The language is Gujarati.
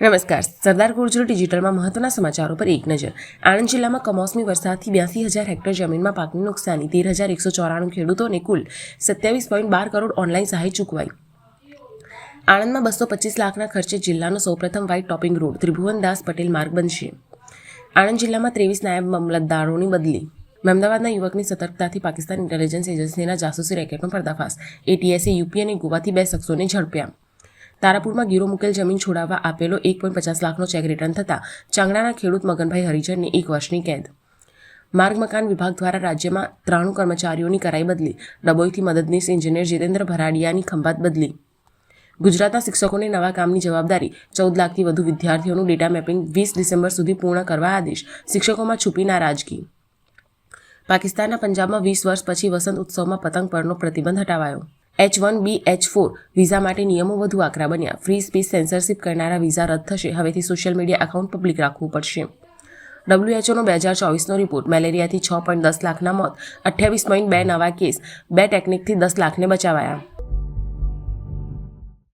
નમસ્કાર. સરદાર ગુર્જર ડિજિટલમાં મહત્વના સમાચારો પર એક નજર. આણંદ જિલ્લામાં કમોસમી વરસાદથી બ્યાસી હજાર હેક્ટર જમીનમાં પાકની નુકસાની, તેર હજાર એકસો ચોરાણું ખેડૂતોને કુલ સત્યાવીસ પોઈન્ટ બાર કરોડ ઓનલાઈન સહાય ચૂકવાઈ. આણંદમાં બસો પચીસ લાખના ખર્ચે જિલ્લાનો સૌપ્રથમ white topping road Tribhuvandas Patel માર્ગ બનશે. આણંદ જિલ્લામાં ત્રેવીસ નાયબ મામલતદારોની બદલી. અમદાવાદના યુવકની સતર્કતાથી પાકિસ્તાન ઇન્ટેલિજન્સ એજન્સીના જાસૂસી રેકેટનો પર્દાફાશ. એટીએસે યુપી અને ગોવાથી બે શખ્સોને ઝડપ્યા. તારાપુરમાં ગીરો મુકેલ જમીન છોડાવવા આપેલો એક પોઈન્ટ પચાસ લાખનો ચેક રિટર્ન થતાં ચાંગડાના ખેડૂત મગનભાઈ હરિજનને એક વર્ષની કેદ. માર્ગ મકાન વિભાગ દ્વારા રાજ્યમાં ત્રાણું કર્મચારીઓની કરાઈ બદલી ડબોઈથી મદદનીશ એન્જિનિયર જીતેન્દ્ર ભરાડિયાની ખંભાત બદલી. ગુજરાતના શિક્ષકોને નવા કામની જવાબદારી, ચૌદ લાખથી વધુ વિદ્યાર્થીઓનું ડેટા મેપિંગ વીસ ડિસેમ્બર સુધી પૂર્ણ કરવા આદેશ, શિક્ષકોમાં છુપી નારાજગી. પાકિસ્તાનના પંજાબમાં વીસ વર્ષ પછી વસંત ઉત્સવમાં પતંગ પરનો પ્રતિબંધ હટાવાયો. H one B H four visa માટે નિયમો વધુ આકરા બન્યા. ફ્રી સ્પીચ સેન્સરશિપ કરનારા વિઝા રદ થશે. હવેથી સોશિયલ મીડિયા એકાઉન્ટ પબ્લિક રાખવું પડશે. ડબ્લ્યુએચઓનો બે હજાર ચોવીસનો રિપોર્ટ મેલેરિયાથી છ પોઈન્ટ દસ લાખના મોત. અઠ્યાવીસ પોઈન્ટ બે નવા કેસ બે ટેકનિકથી દસ લાખને બચાવાયા.